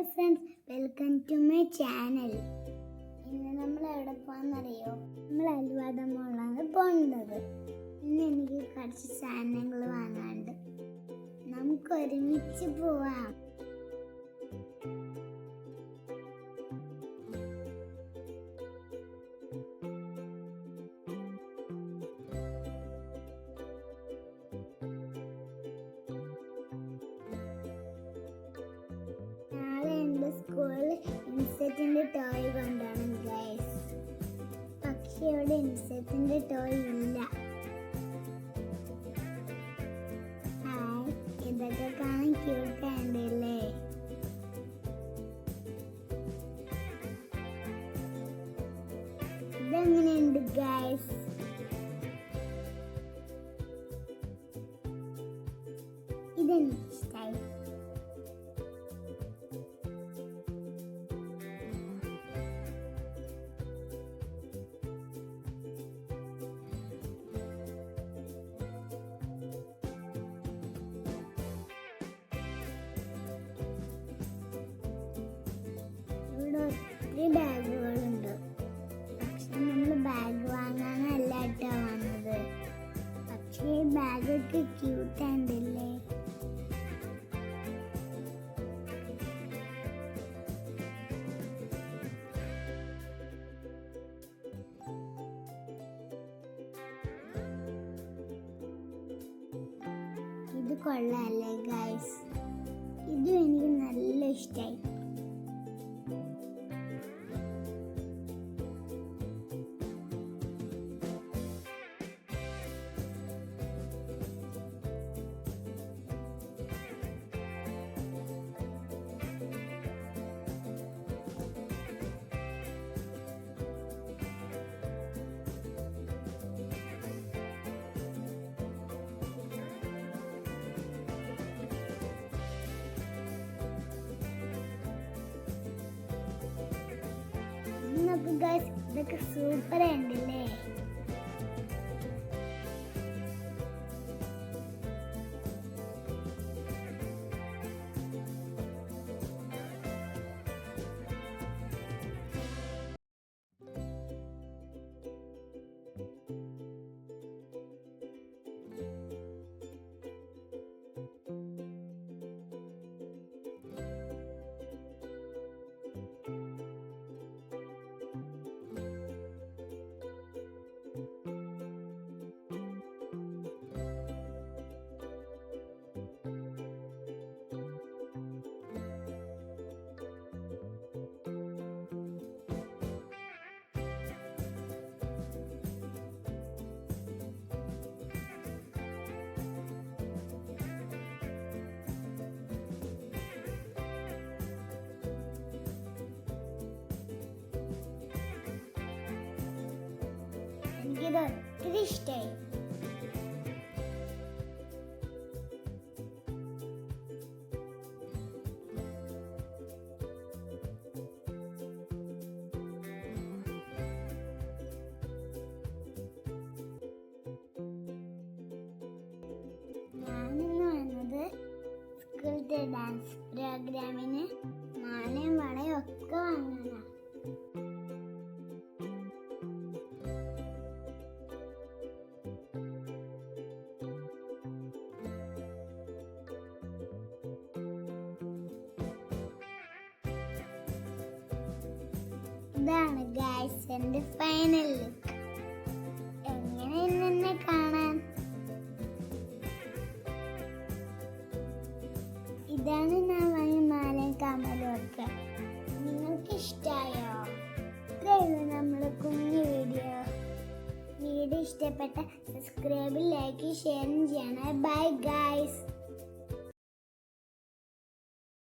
Hi friends welcome to my channel. ഇന്ന് നമ്മൾ എവിടെ പോകാന്നറിയോ നമ്മൾ അലുവാദ മോളാണ് പോകുന്നത് ഇന്ന് എനിക്ക് കുറച്ച് സാധനങ്ങൾ വാങ്ങാണ്ട് നമുക്ക് ഒരുമിച്ച് പോവാം. ഇൻസെറ്റിന്റെ ടോയ് കൊണ്ടാണ് ഗൈസ് പക്ഷിയോട് ഇൻസെറ്റിന്റെ ടോയ് ഇല്ല. ഇതൊക്കെ കാണാൻ ക്യൂട്ട് ആണ്ടല്ലേ ഇതെങ്ങനെയുണ്ട് ഗൈസ് ഇതെനിക്ക് ഒത്തിരി ബാഗുകളുണ്ട്. പക്ഷെ നമ്മൾ ബാഗ് വാങ്ങാനല്ല കേട്ടോ വന്നത്. പക്ഷേ ബാഗൊക്കെ ക്യൂട്ട് ആണ്ടല്ലേ ഇത് കൊള്ളാല്ലേ ഗൈസ് ഇതും എനിക്ക് നല്ല ഇഷ്ടമായി നോക്ക് ഗൈസ് ഇതൊക്കെ സൂപ്പർ ഉണ്ടല്ലേ എനിക്കിത് ഒത്തിരി ഇഷ്ടമായി ഞാനിന്ന് വന്നത് സ്കൂളത്തെ ഡാൻസ് പ്രോഗ്രാമിന് മാലയും വളയും ഒക്കെ ഇതാണ് ഗൈസ് എന്റെ ഫൈനൽ ലുക്ക് എങ്ങനെ എന്നെ കാണാൻ? ഇതാണ് ഞാൻ വാങ്ങിയ മാലയും കമലും നിങ്ങൾക്ക് ഇഷ്ടമായോ ഇത്രയുള്ളൂ നമ്മുടെ കുഞ്ഞു വീഡിയോ വീഡിയോ ഇഷ്ടപ്പെട്ട സബ്സ്ക്രൈബ് ലൈക്ക് ഷെയർ ചെയ്യണേ ബൈ ഗായ്സ്